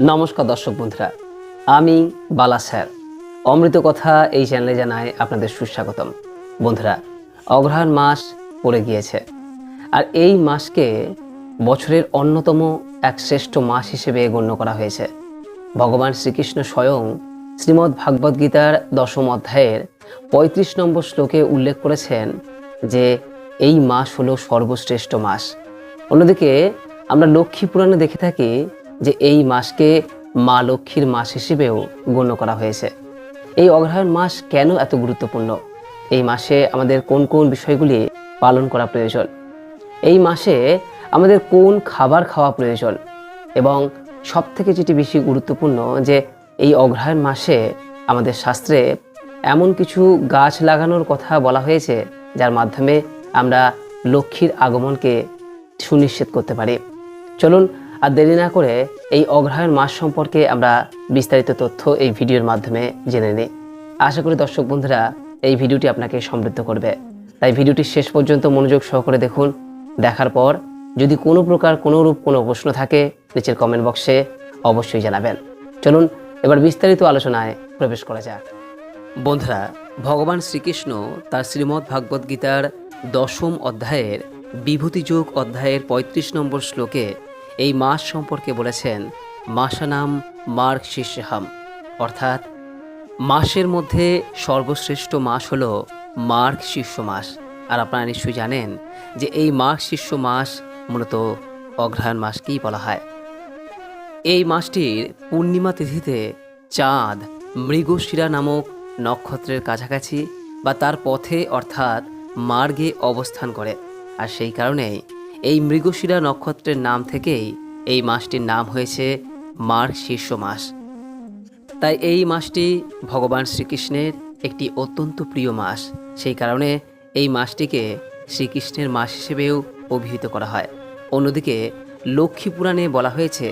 নমস্কার দর্শক বন্ধুরা, আমি বালা স্যার। অমৃত কথা এই চ্যানেলে জানায় আপনাদের সুস্বাগতম। বন্ধুরা, অগ্রহায়ণ মাস পড়ে গিয়েছে, আর এই মাসকে বছরের অন্যতম এক শ্রেষ্ঠ মাস হিসেবে গণ্য করা হয়েছে। ভগবান শ্রীকৃষ্ণ স্বয়ং শ্রীমদ্ ভাগবত গীতার দশম অধ্যায়ের পঁয়ত্রিশ নম্বর শ্লোকে উল্লেখ করেছেন যে এই মাস হলো সর্বশ্রেষ্ঠ মাস। অন্যদিকে আমরা লক্ষ্মী পুরাণে দেখে থাকি যে এই মাসকে মা লক্ষ্মীর মাস হিসেবেও গণ্য করা হয়েছে। এই অগ্রহায়ণ মাস কেন এত গুরুত্বপূর্ণ? এই মাসে আমাদের কোন কোন বিষয়গুলি পালন করা প্রয়োজন? এই মাসে আমাদের কোন খাবার খাওয়া প্রয়োজন? এবং সব থেকে যেটি বেশি গুরুত্বপূর্ণ যে এই অগ্রহায়ণ মাসে আমাদের শাস্ত্রে এমন কিছু গাছ লাগানোর কথা বলা হয়েছে, যার মাধ্যমে আমরা লক্ষ্মীর আগমনকে সুনিশ্চিত করতে পারি। চলুন আর দেরি না করে এই অগ্রহায়ণ মাস সম্পর্কে আমরা বিস্তারিত তথ্য এই ভিডিওর মাধ্যমে জেনে নিই। আশা করি দর্শক বন্ধুরা এই ভিডিওটি আপনাকে সমৃদ্ধ করবে। তাই ভিডিওটি শেষ পর্যন্ত মনোযোগ সহকারে দেখুন। দেখার পর যদি কোনো প্রকার কোনো রূপ কোনো প্রশ্ন থাকে, নিচের কমেন্ট বক্সে অবশ্যই জানাবেন। চলুন, এবার বিস্তারিত আলোচনায় প্রবেশ করা যাক। বন্ধুরা, ভগবান শ্রীকৃষ্ণ তার শ্রীমদ্ ভাগবত গীতার দশম অধ্যায়ের বিভূতিযোগ অধ্যায়ের ৩৫ নম্বর শ্লোকে এই মাস সম্পর্কে বলেছেন মাসানাম মার্গ শিষ্যহাম অর্থাৎ, মাসের মধ্যে সর্বশ্রেষ্ঠ মাস হল মার্গ শীর্ষ মাস। আর আপনারা নিশ্চয়ই জানেন যে এই মার্গ শীর্ষ মাস মূলত অগ্রহায়ণ মাসকেই বলা হয়। এই মাসটির পূর্ণিমা তিথিতে চাঁদ মৃগশিরা নামক নক্ষত্রের কাছাকাছি বা তার পথে অর্থাৎ মার্গে অবস্থান করে। আর সেই কারণেই এই মৃগশিরা নক্ষত্রের নাম থেকেই এই মাসটির নাম হয়েছে মার্গ শীর্ষ মাস। তাই এই মাসটি ভগবান শ্রীকৃষ্ণের একটি অত্যন্ত প্রিয় মাস। সেই কারণে এই মাসটিকে শ্রীকৃষ্ণের মাস হিসেবেও অভিহিত করা হয়। অন্যদিকে লক্ষ্মী পুরাণে বলা হয়েছে,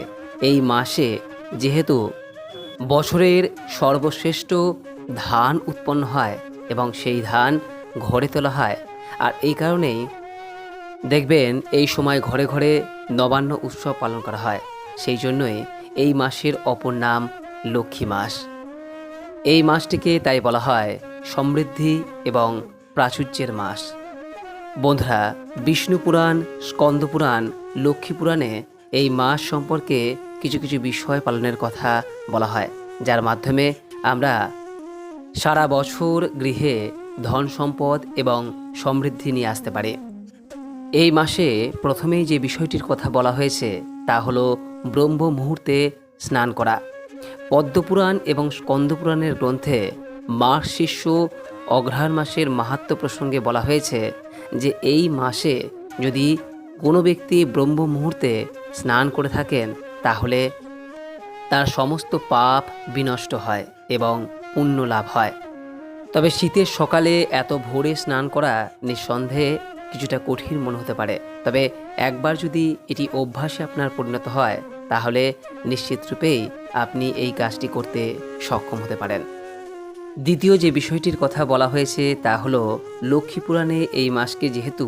এই মাসে যেহেতু বছরের সর্বশ্রেষ্ঠ ধান উৎপন্ন হয় এবং সেই ধান ঘরে তোলা হয়, আর এই কারণেই দেখবেন এই সময় ঘরে ঘরে নবান্ন উৎসব পালন করা হয়। সেই জন্যই এই মাসের অপর নাম লক্ষ্মী মাস। এই মাসটিকে তাই বলা হয় সমৃদ্ধি এবং প্রাচুর্যের মাস। বন্ধুরা, বিষ্ণু পুরাণ, স্কন্দ পুরাণ, লক্ষ্মী পুরাণে এই মাস সম্পর্কে কিছু কিছু বিষয় পালনের কথা বলা হয়, যার মাধ্যমে আমরা সারা বছর গৃহে ধন সম্পদ এবং সমৃদ্ধি নিয়ে আসতে পারি। এই মাসে প্রথমেই যে বিষয়টির কথা বলা হয়েছে তা হলো ব্রহ্ম মুহূর্তে স্নান করা। পদ্মপুরাণ এবং স্কন্দপুরাণের গ্রন্থে মাস শিষ্য অগ্রহায়ণ মাসের মাহাত্ম প্রসঙ্গে বলা হয়েছে যে এই মাসে যদি কোনো ব্যক্তি ব্রহ্ম মুহূর্তে স্নান করে থাকেন, তাহলে তার সমস্ত পাপ বিনষ্ট হয় এবং পুণ্য লাভ হয়। তবে শীতের সকালে এত ভোরে স্নান করা নিঃসন্দেহে কিছুটা কঠিন মনে হতে পারে। তবে একবার যদি এটি অভ্যাসে আপনার পরিণত হয়, তাহলে নিশ্চিত রূপেই আপনি এই কাজটি করতে সক্ষম হতে পারেন। দ্বিতীয় যে বিষয়টির কথা বলা হয়েছে, তা হলো লক্ষ্মী পুরাণে এই মাসকে যেহেতু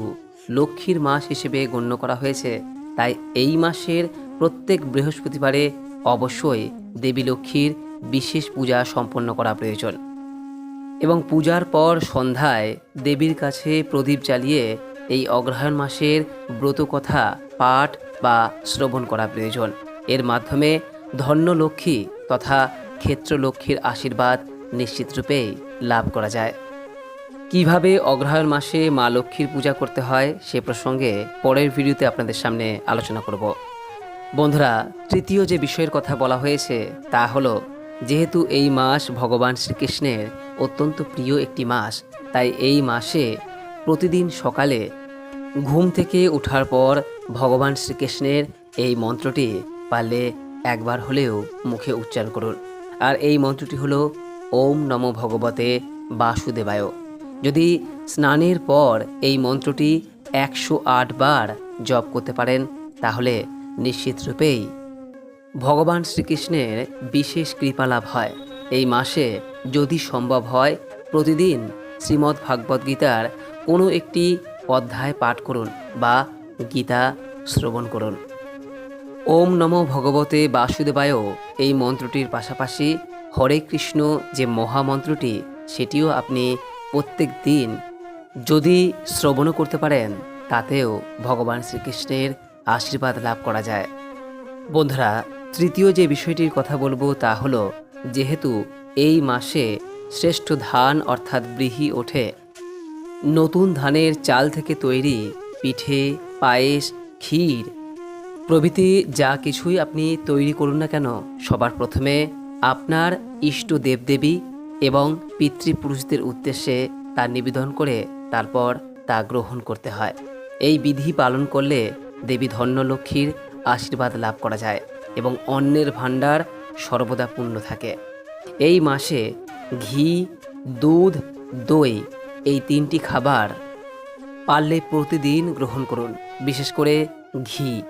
লক্ষ্মীর মাস হিসেবে গণ্য করা হয়েছে, তাই এই মাসের প্রত্যেক বৃহস্পতিবারে অবশ্যই দেবী লক্ষ্মীর বিশেষ পূজা সম্পন্ন করা প্রয়োজন। এবং পূজার পর সন্ধ্যায় দেবীর কাছে প্রদীপ জ্বালিয়ে এই অগ্রহায়ণ মাসের ব্রত কথা পাঠ বা শ্রবণ করা প্রয়োজন। এর মাধ্যমে ধন্য লক্ষ্মী তথা ক্ষেত্র লক্ষ্মীর আশীর্বাদ নিশ্চিতরূপেই লাভ করা যায়। কীভাবে অগ্রহায়ণ মাসে মা লক্ষ্মীর পূজা করতে হয় সে প্রসঙ্গে পরের ভিডিওতে আপনাদের সামনে আলোচনা করব। বন্ধুরা, তৃতীয় যে বিষয়ের কথা বলা হয়েছে তা হলো, যেহেতু এই মাস ভগবান শ্রীকৃষ্ণের অত্যন্ত প্রিয় একটি মাস, তাই এই মাসে প্রতিদিন সকালে ঘুম থেকে ওঠার পর ভগবান শ্রীকৃষ্ণের এই মন্ত্রটি পারলে একবার হলেও মুখে উচ্চারণ করুন। আর এই মন্ত্রটি হলো, ওম নমো ভগবতে বাসুদেবায়। যদি স্নানের পর এই মন্ত্রটি একশো আট বার জপ করতে পারেন, তাহলে নিশ্চিত রূপেই ভগবান শ্রীকৃষ্ণের বিশেষ কৃপা লাভ হয়। এই মাসে যদি সম্ভব হয়, প্রতিদিন শ্রীমদ্ ভাগবত গীতার কোনো একটি অধ্যায় পাঠ করুন বা গীতা শ্রবণ করুন। ওম নমো ভগবতে বাসুদেবায় এই মন্ত্রটির পাশাপাশি হরে কৃষ্ণ যে মহামন্ত্রটি, সেটিও আপনি প্রত্যেক দিন যদি শ্রবণও করতে পারেন, তাতেও ভগবান শ্রীকৃষ্ণের আশীর্বাদ লাভ করা যায়। বন্ধুরা, তৃতীয় যে বিষয়টির কথা বলব তা হলো, যেহেতু এই মাসে শ্রেষ্ঠ ধান অর্থাৎ ব্রিহি ওঠে। নতুন ধানের চাল থেকে তৈরি পিঠে, পায়েস, ক্ষীর, প্রভৃতি যা কিছুই আপনি তৈরি করুন না কেন, সবার প্রথমে আপনার ইষ্ট দেবদেবী এবং পিতৃপুরুষদের উদ্দেশ্যে তা নিবেদন করে তারপর তা গ্রহণ করতে হয়। এই বিধি পালন করলে দেবী ধন্যলক্ষ্মীর আশীর্বাদ লাভ করা যায় এবং অন্নের ভাণ্ডার সর্বদা পূর্ণ থাকে। এই মাসে ঘি, দুধ, দই এই তিনটি খাবার পারলে প্রতিদিন গ্রহণ করুন, বিশেষ করে ঘি।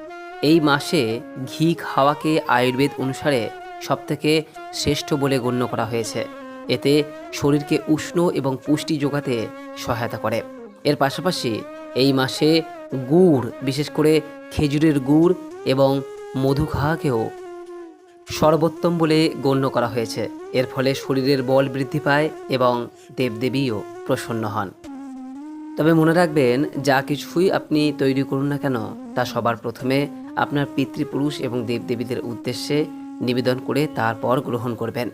এই মাসে ঘি খাওয়াকে আয়ুর্বেদ অনুসারে সবথেকে শ্রেষ্ঠ বলে গণ্য করা হয়েছে। এতে শরীরকে উষ্ণ এবং পুষ্টি যোগাতে সহায়তা করে। এর পাশাপাশি এই মাসে গুড়, বিশেষ করে খেজুরের গুড় এবং মধু খাওয়াকেও সর্বোত্তম বলে গণ্য করা হয়েছে। এর ফলে শরীরের বল বৃদ্ধি পায় এবং দেবদেবীও প্রসন্ন হন। তবে মনে রাখবেন, যা কিছুই আপনি তৈরি করুন না কেন, তা সবার প্রথমে আপনার পিতৃপুরুষ এবং দেবদেবীদের উদ্দেশ্যে নিবেদন করে তারপর গ্রহণ করবেন।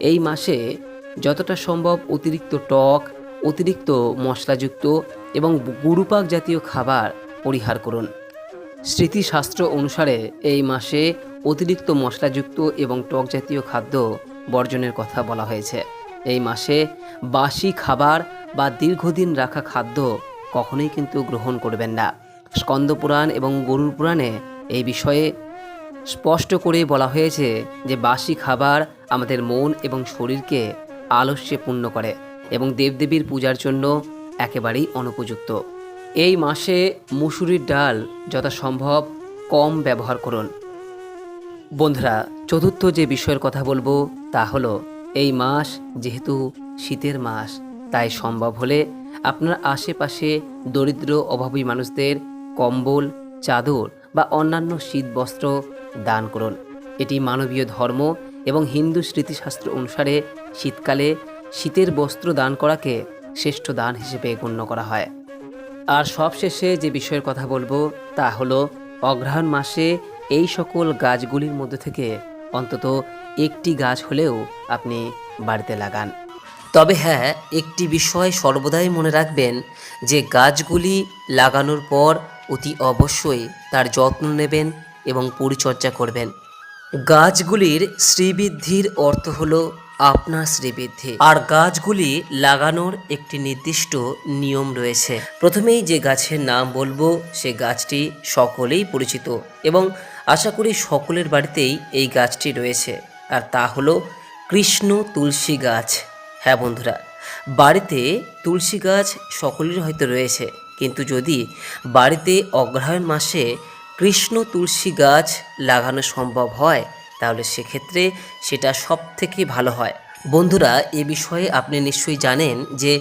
এই মাসে যতটা সম্ভব অতিরিক্ত টক, অতিরিক্ত মশলাযুক্ত এবং গুরুপাক জাতীয় খাবার পরিহার করুন। স্মৃতিশাস্ত্র অনুসারে এই মাসে অতিরিক্ত মশলাযুক্ত এবং টক জাতীয় খাদ্য বর্জনের কথা বলা হয়েছে। এই মাসে বাসি খাবার বা দীর্ঘদিন রাখা খাদ্য কখনোই কিন্তু গ্রহণ করবেন না। স্কন্দ পুরাণ এবং গরুর পুরাণে এই বিষয়ে স্পষ্ট করে বলা হয়েছে যে বাসি খাবার আমাদের মন এবং শরীরকে আলস্যে পূর্ণ করে এবং দেবদেবীর পূজার জন্য একেবারেই অনুপযুক্ত। এই মাসে মুসুরির ডাল যথাসম্ভব কম ব্যবহার করুন। বন্ধুরা, চতুর্থ যে বিষয়ের কথা বলব তা হলো, এই মাস যেহেতু শীতের মাস, তাই সম্ভব হলে আপনার আশেপাশে দরিদ্র, অভাবী মানুষদের কম্বল, চাদর বা অন্যান্য শীত বস্ত্র দান করুন। এটি মানবীয় ধর্ম এবং হিন্দু স্মৃতিশাস্ত্র অনুসারে শীতকালে শীতের বস্ত্র দান করাকে শ্রেষ্ঠ দান হিসেবে গণ্য করা হয়। আর সবশেষে যে বিষয়ের কথা বলব তা হলো অগ্রহায়ণ মাসে এই সকল গাছগুলির মধ্যে থেকে অন্তত একটি গাছ হলেও আপনি বাড়িতে লাগান। তবে হ্যাঁ একটি বিষয় সর্বদাই মনে রাখবেন যে গাছগুলি লাগানোর পর অতি অবশ্যই তার যত্ন নেবেন এবং পরিচর্যা করবেন। গাছগুলির শ্রীবৃদ্ধির অর্থ হলো আপনার শ্রীবৃদ্ধি। আর গাছগুলি লাগানোর একটি নির্দিষ্ট নিয়ম রয়েছে। প্রথমেই যে গাছের নাম বলব, সে গাছটি সকলেই পরিচিত এবং আশা করি সকলের বাড়িতেই এই গাছটি রয়েছে। আর তা হলো কৃষ্ণ তুলসী গাছ। হ্যাঁ বন্ধুরা, বাড়িতে তুলসী গাছ সকলের হয়তো রয়েছে, কিন্তু যদি বাড়িতে অগ্রহায়ণ মাসে কৃষ্ণ তুলসী গাছ লাগানো সম্ভব হয়, তাহলে সেক্ষেত্রে সেটা সব থেকে ভালো হয়। বন্ধুরা, এ বিষয়ে আপনি নিশ্চয়ই জানেন যে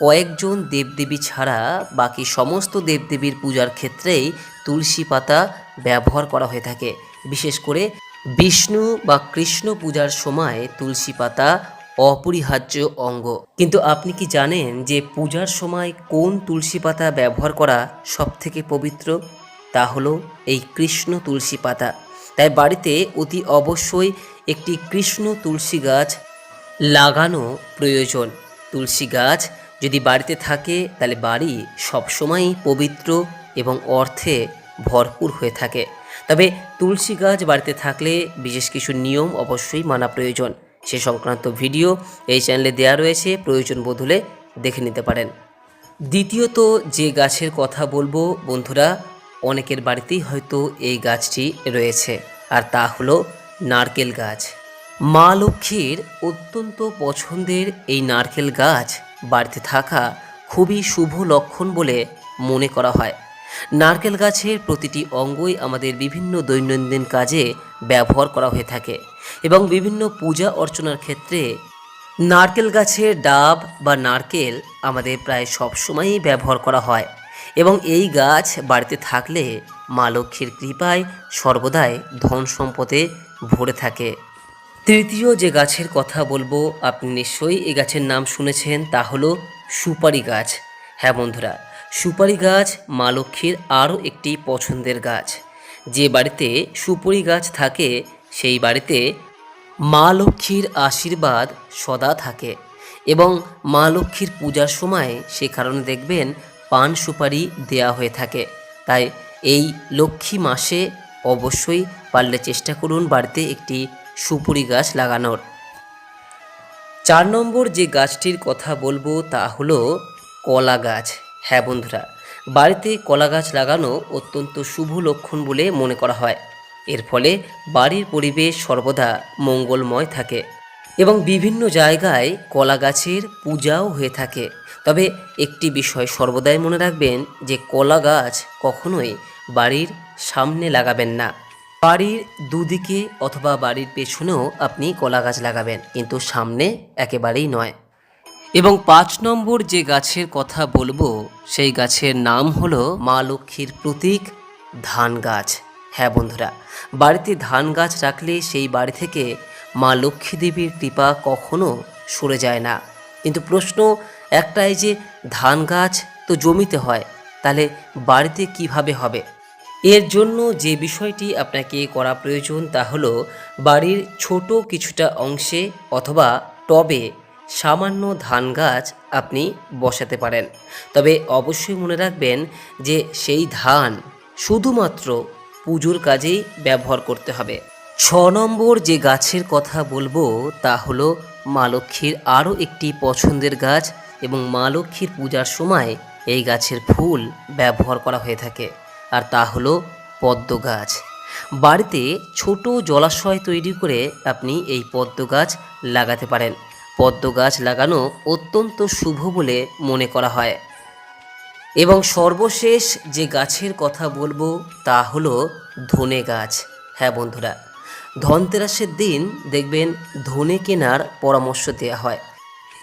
কয়েকজন দেবদেবী ছাড়া বাকি সমস্ত দেবদেবীর পূজার ক্ষেত্রেই তুলসী পাতা ব্যবহার করা হয়ে থাকে। বিশেষ করে বিষ্ণু বা কৃষ্ণ পূজার সময় তুলসী পাতা অপরিহার্য অঙ্গ। কিন্তু আপনি কি জানেন যে পূজার সময় কোন তুলসী পাতা ব্যবহার করা সবথেকে পবিত্র? তা হলো এই কৃষ্ণ তুলসী পাতা। তাই বাড়িতে অতি অবশ্যই একটি কৃষ্ণ তুলসী গাছ লাগানো প্রয়োজন। তুলসী গাছ যদি বাড়িতে থাকে, তাহলে বাড়ি সবসময়ই পবিত্র এবং অর্থে ভরপুর হয়ে থাকে। তবে তুলসী গাছ বাড়িতে থাকলে বিশেষ কিছু নিয়ম অবশ্যই মানা প্রয়োজন। সে সংক্রান্ত ভিডিও এই চ্যানেলে দেওয়া রয়েছে, প্রয়োজন বোধ হলে দেখে নিতে পারেন। দ্বিতীয়ত, যে গাছের কথা বলব, বন্ধুরা, অনেকের বাড়িতেই হয়তো এই গাছটি রয়েছে, আর তা হলো নারকেল গাছ। মা লক্ষ্মীর অত্যন্ত পছন্দের এই নারকেল গাছ বাড়িতে থাকা খুবই শুভ লক্ষণ বলে মনে করা হয়। নারকেল গাছের প্রতিটি অঙ্গই আমাদের বিভিন্ন দৈনন্দিন কাজে ব্যবহার করা হয়ে থাকে এবং বিভিন্ন পূজা অর্চনার ক্ষেত্রে নারকেল গাছের ডাব বা নারকেল আমাদের প্রায় সবসময়ই ব্যবহার করা হয় এবং এই গাছ বাড়িতে থাকলে মা লক্ষ্মীর কৃপায় সর্বদাই ধন সম্পদে ভরে থাকে। তৃতীয় যে গাছের কথা বলব, আপনি নিশ্চয়ই এই গাছের নাম শুনেছেন, তা হলো সুপারি গাছ। হ্যাঁ বন্ধুরা সুপারি গাছ মা লক্ষ্মীর আরও একটি পছন্দের গাছ। যে বাড়িতে সুপারি গাছ থাকে, সেই বাড়িতে মা লক্ষ্মীর আশীর্বাদ সদা থাকে এবং মা লক্ষ্মীর পূজার সময় সে কারণে দেখবেন পান সুপারি দেয়া হয়ে থাকে। তাই এই লক্ষ্মী মাসে অবশ্যই পারলে চেষ্টা করুন বাড়িতে একটি সুপুরি গাছ লাগানোর। চার নম্বর যে গাছটির কথা বলব তা হলো কলা গাছ। হ্যাঁ বন্ধুরা, বাড়িতে কলা গাছ লাগানো অত্যন্ত শুভ লক্ষণ বলে মনে করা হয়। এর ফলে বাড়ির পরিবেশ সর্বদা মঙ্গলময় থাকে এবং বিভিন্ন জায়গায় কলা গাছের পূজাও হয়ে থাকে। তবে একটি বিষয় সর্বদাই মনে রাখবেন যে কলা গাছ কখনোই বাড়ির সামনে লাগাবেন না। বাড়ির দুদিকে অথবা বাড়ির পেছনেও আপনি কলা গাছ লাগাবেন, কিন্তু সামনে একেবারেই নয়। এবং পাঁচ নম্বর যে গাছের কথা বলব, সেই গাছের নাম হলো মা লক্ষ্মীর প্রতীক ধান গাছ। হ্যাঁ বন্ধুরা, বাড়িতে ধান গাছ রাখলে সেই বাড়ি থেকে মা লক্ষ্মী দেবীর কৃপা কখনো সরে যায় না। কিন্তু প্রশ্ন একটাই যে, ধান গাছ তো জমিতে হয়, তাহলে বাড়িতে কীভাবে হবে? এর জন্য যে বিষয়টি আপনাকে করা প্রয়োজন তা হলো, বাড়ির ছোট কিছুটা অংশে অথবা টবে সামান্য ধান গাছ আপনি বসাতে পারেন। তবে অবশ্যই মনে রাখবেন যে সেই ধান শুধুমাত্র পুজোর কাজেই ব্যবহার করতে হবে। ছ নম্বর যে গাছের কথা বলব তা হলো মা লক্ষ্মীর আরও একটি পছন্দের গাছ এবং মা লক্ষ্মীর পূজার সময় এই গাছের ফুল ব্যবহার করা হয়ে থাকে। আর তা হলো পদ্ম গাছ। বাড়িতে ছোট জলাশয় তৈরি করে আপনি এই পদ্ম গাছ লাগাতে পারেন। পদ্ম গাছ লাগানো অত্যন্ত শুভ বলে মনে করা হয়। এবং সর্বশেষ যে গাছের কথা বলব তা হলো ধনে গাছ। হ্যাঁ বন্ধুরা, ধনতেরাসের দিন দেখবেন ধনে কেনার পরামর্শ দেওয়া হয়।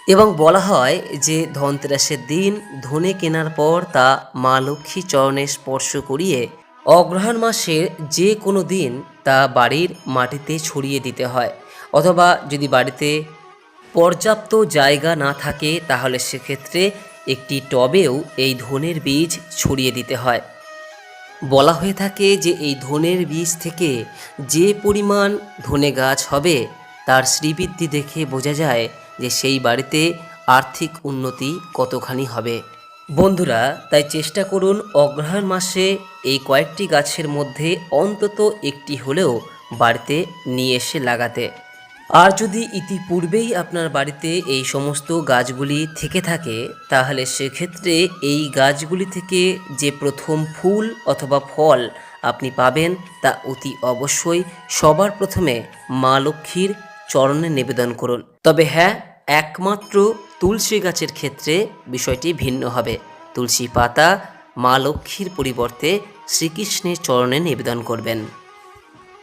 এবং বলা হয় যে ধনতেরাসের দিন ধনে কেনার পর তা মা লক্ষ্মী চরণে স্পর্শ করিয়ে অগ্রহায়ণ মাসের যে কোনো দিন তা বাড়ির মাটিতে ছড়িয়ে দিতে হয়। অথবা যদি বাড়িতে পর্যাপ্ত জায়গা না থাকে, তাহলে সেক্ষেত্রে একটি টবেও এই ধনের বীজ ছড়িয়ে দিতে হয়। বলা হয়ে থাকে যে এই ধনের বীজ থেকে যে পরিমাণ ধনে গাছ হবে, তার শ্রীবৃদ্ধি দেখে বোঝা যায় যে সেই বাড়িতে আর্থিক উন্নতি কতখানি হবে। বন্ধুরা, তাই চেষ্টা করুন অগ্রহায়ণ মাসে এই কয়েকটি গাছের মধ্যে অন্তত একটি হলেও বাড়িতে নিয়ে এসে লাগাতে। আর যদি ইতিপূর্বেই আপনার বাড়িতে এই সমস্ত গাছগুলি থেকে থাকে, তাহলে সেক্ষেত্রে এই গাছগুলি থেকে যে প্রথম ফুল অথবা ফল আপনি পাবেন, তা অতি অবশ্যই সবার প্রথমে মা লক্ষ্মীর চরণে নিবেদন করুন। তবে হ্যাঁ একমাত্র তুলসী গাছের ক্ষেত্রে বিষয়টি ভিন্ন হবে। তুলসী পাতা মা লক্ষ্মীর পরিবর্তে শ্রীকৃষ্ণের চরণে নিবেদন করবেন।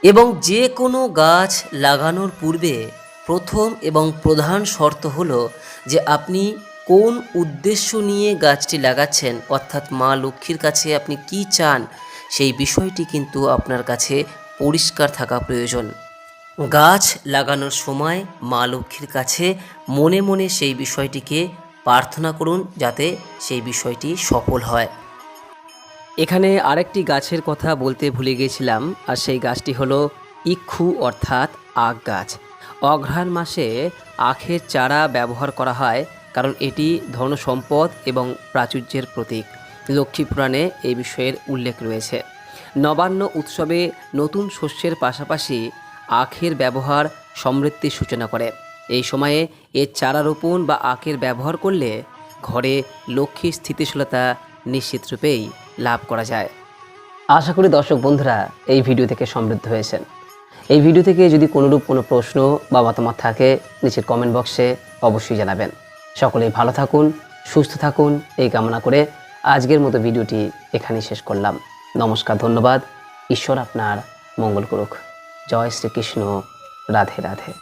এবং যে কোনো গাছ লাগানোর পূর্বে প্রথম এবং প্রধান শর্ত হলো যে আপনি কোন উদ্দেশ্য নিয়ে গাছটি লাগাচ্ছেন, অর্থাৎ মা লক্ষ্মীর কাছে আপনি কি চান, সেই বিষয়টি কিন্তু আপনার কাছে পরিষ্কার থাকা প্রয়োজন। গাছ লাগানোর সময় মা লক্ষ্মীর কাছে মনে মনে সেই বিষয়টিকে প্রার্থনা করুন যাতে সেই বিষয়টি সফল হয়। এখানে আরেকটি গাছের কথা বলতে ভুলে গিয়েছিলাম, আর সেই গাছটি হলো ইক্ষু অর্থাৎ আখ গাছ। অঘ্রাণ মাসে আখের চারা ব্যবহার করা হয়, কারণ এটি ধন সম্পদ এবং প্রাচুর্যের প্রতীক। লক্ষ্মী পুরাণে এই বিষয়ের উল্লেখ রয়েছে। নবান্ন উৎসবে নতুন শস্যের পাশাপাশি আখের ব্যবহার সমৃদ্ধির সূচনা করে। এই সময়ে এর চারা রোপণ বা আখের ব্যবহার করলে ঘরে লক্ষ্মীর স্থিতিশীলতা নিশ্চিতরূপেই লাভ করা যায়। আশা করি দর্শক বন্ধুরা, এই ভিডিও থেকে সমৃদ্ধ হয়েছেন। এই ভিডিও থেকে যদি কোনোরূপ কোনো প্রশ্ন বা মতামত থাকে, নিচের কমেন্ট বক্সে অবশ্যই জানাবেন। সকলেই ভালো থাকুন, সুস্থ থাকুন, এই কামনা করে আজকের মতো ভিডিওটি এখানেই শেষ করলাম। নমস্কার, ধন্যবাদ। ঈশ্বর আপনার মঙ্গল করুক। জয় শ্রীকৃষ্ণ। রাধে রাধে।